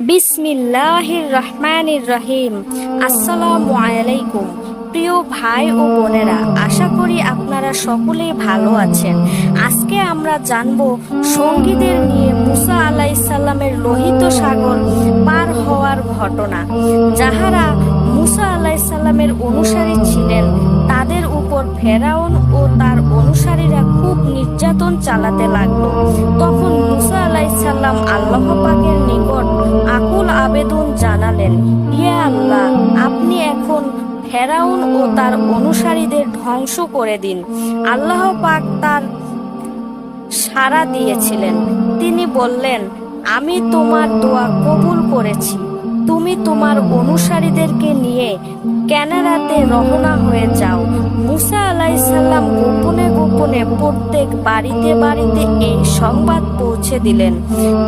বিসমিল্লাহির রহমানির রহিম আসসালামু আলাইকুম। প্রিয় ভাই ও বোনেরা, আশা করি আপনারা সকলেই ভালো আছেন। আজকে আমরা জানব সঙ্গীদের নিয়ে মুসা আলাইসাল্লামের লোহিত সাগর পার হওয়ার ঘটনা। যাহারা মুসা আলাইসাল্লামের অনুসারী ছিলেন, তাদের উপর ফেরাউন ও তার অনুসারীরা খুব নির্যাতন চালাতে লাগল। তখন মুসা আলাইসাল্লাম আল্লাহ পাকের নিকট ফেরাউন ও তার অনুসারীদের ধ্বংস করে দিন। আল্লাহ পাক তার সাড়া দিয়েছিলেন। তিনি বললেন, আমি তোমার দোয়া কবুল করেছি। তুমি তোমার অনুসারীদেরকে নিয়ে ক্যানাডাতে রওনা হয়ে যাও। মুসা আলাইসাল্লাম গোপনে গোপনে প্রত্যেক বাড়িতে বাড়িতে এই সংবাদ পৌঁছে দিলেন।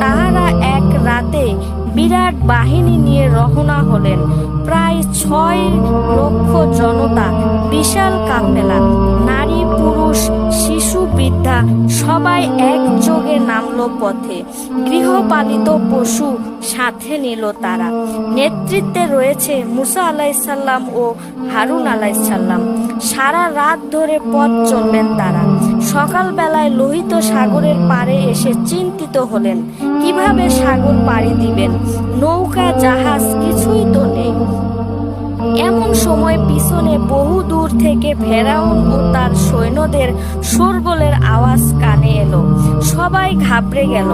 তাহারা এক রাতে বিরাট বাহিনী নিয়ে রওনা হলেন প্রায় ছয় লক্ষ জনতা, বিশাল কাফেলা, নারী, পুরুষ, শিশু, বৃদ্ধা, সবাই একযোগে নামলো পথে। গৃহপালিত পশু সাথে নিল তারা। নেতৃত্বে রয়েছে মুসা আলাইসাল্লাম ও হারুন আলাইসাল্লাম। সারা রাত ধরে পথ চললেন তারা। সকালবেলায় লোহিত সাগরের পাড়ে এসে চিন্তিত হলেন, কীভাবে সাগর পাড়ি দিবেন? নৌকা, জাহাজ কিছুই তো নেই। এমন সময় পিছনে বহু দূর থেকে ফেরাউন ও তার সৈন্যদের শোরগোলের আওয়াজ কানে এলো সবাই ঘাবড়ে গেল।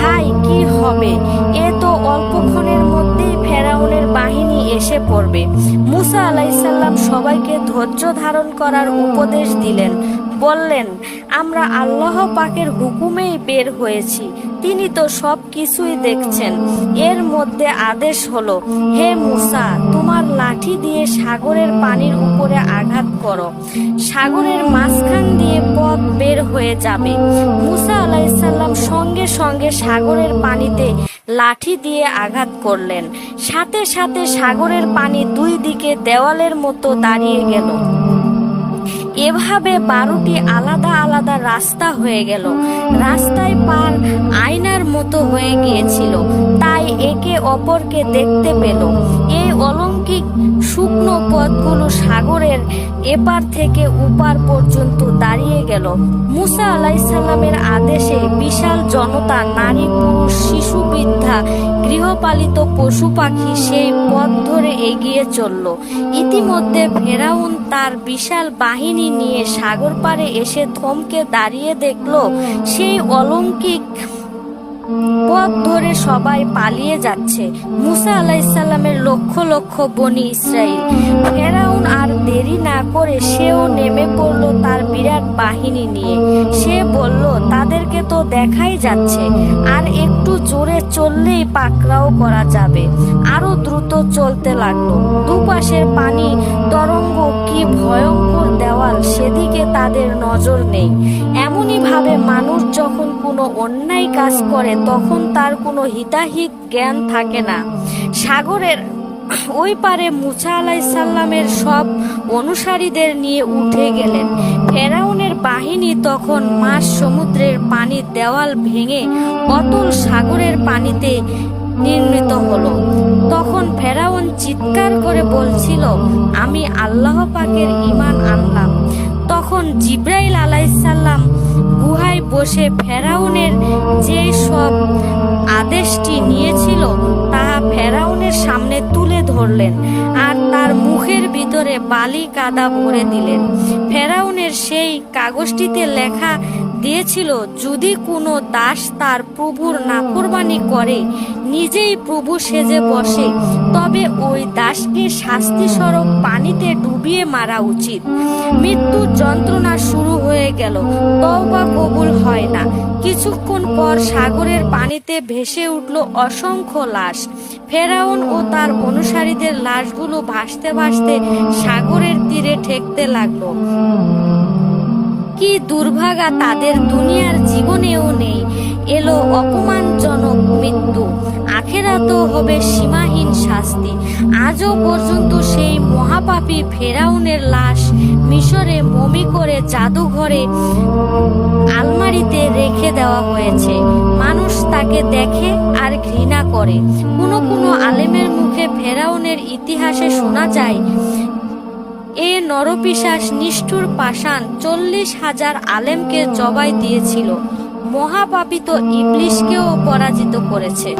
হাই কি হবে? এ তো অল্পক্ষণের মধ্যেই ফেরাউনের বাহিনী এসে পড়বে। মুসা আলাইসাল্লাম সবাইকে ধৈর্য ধারণ করার উপদেশ দিলেন। বললেন, আমরা আল্লাহ পাকের হুকুমেই বের হয়েছি। তিনি তো সব কিছুই দেখছেন। এর মধ্যে আদেশ হলো, হে মুসা, তোমার লাঠি দিয়ে সাগরের পানির উপরে আঘাত করো। সাগরের মাঝখান দিয়ে পথ বের হয়ে যাবে। মুসা আলাইসাল্লাম সঙ্গে সঙ্গে সাগরের পানিতে লাঠি দিয়ে আঘাত করলেন। সাথে সাথে সাগরের পানি দুই দিকে দেওয়ালের মতো দাঁড়িয়ে গেল। এভাবে বারোটি আলাদা আলাদা রাস্তা হয়ে গেল। রাস্তায় পার আয়নার মতো হয়ে গিয়েছিল। তাই একে অপরকে দেখতে পেল। এই অলৌকিক শুকনো পথগুলো সাগরের এপার থেকে উপার পর্যন্ত দাঁড়িয়ে গেল। মুসা আলাইসাল্লামের আদেশে বিশাল জনতা, নারী, পুরুষ, শিশু, বৃদ্ধা, গৃহপালিত পশু পাখি সেই পথ ধরে এগিয়ে চলল। ইতিমধ্যে ফেরাউন তার বিশাল বাহিনী নিয়ে সাগর পাড়ে এসে থমকে দাঁড়িয়ে দেখল, সেই অলৌকিক পথ ধরে সবাই পালিয়ে যাচ্ছে। মুসা আলাইসাল্লামের লক্ষ লক্ষ বনি ইসরায়েল ফেরাউন আর দেরি না করে সেও নেমে পড়ল তার বিরাট বাহিনী নিয়ে। সে বলল, তাদেরকে তো দেখাই যাচ্ছে। আর একটু জোরে চললেই পাকড়াও করা যাবে। আরও দ্রুত চলতে লাগল। দুপাশের পানি, তরঙ্গ কি ভয়ঙ্কর দেওয়াল, সেদিকে তাদের নজর নেই। কোনো অন্যায় কাজ করে, তখন তার কোনো হিতাহিত জ্ঞান থাকে না। সাগরের ওই পারে মুসা আলাইসাল্লামের সব অনুসারীদের নিয়ে উঠে গেলেন। ফেরাউনের বাহিনী তখন মাস সমুদ্রের পানির দেওয়াল ভেঙে অতল সাগরের পানিতে নির্মিত হলো। তখন ফেরাউন চিৎকার করে বলছিল, আমি আল্লাহ পাকের ইমান আনলাম। তখন জিব্রাইল আলাইসাল্লাম গুহায় বসে ফেরাউনের যে সব আদেশটি নিয়েছিল তাহা ফেরাউনের সামনে তুলে ধরলেন আর তার মুখের ভিতরে বালি কাদা ভরে দিলেন। ফেরাউনের সেই কাগজটিতে লেখা দিয়েছিল, যদি কোনো দাস তার প্রভুর নাফরমানি করে, নিজেই প্রভু সেজে বসে, তবে ওই দাসকে শাস্তিস্বরূপ পানিতে ডুবিয়ে মারা উচিত। মৃত্যুর যন্ত্রণা শুরু হয়ে গেল, তওবা কবুল হয় না। কিছুক্ষণ পর সাগরের পানিতে ভেসে উঠল অসংখ্য লাশ। ফেরাউন ও তার অনুসারীদের লাশগুলো ভাসতে ভাসতে সাগরের তীরে ঠেকতে লাগল। কি দুর্ভাগা তাদের দুনিয়ার জীবনেও নেই। এলো অপমানজনক মৃত্যু। আখেরাতেও হবে সীমাহীন শাস্তি। আজও পর্যন্ত সেই মহাপাপী ফেরাউনের লাশ মিশরে মমি করে জাদুঘরে আলমারিতে রেখে দেওয়া হয়েছে। মানুষ তাকে দেখে আর ঘৃণা করে। কোনো কোনো আলেমের মুখে ফেরাউনের ইতিহাসে শোনা যায় এ নরপিশাস নিষ্ঠুর পাষাণ চল্লিশ হাজার আলেমকে জবাই দিয়েছিল। মহাপাপিত ইবলিশকেও পরাজিত করেছে।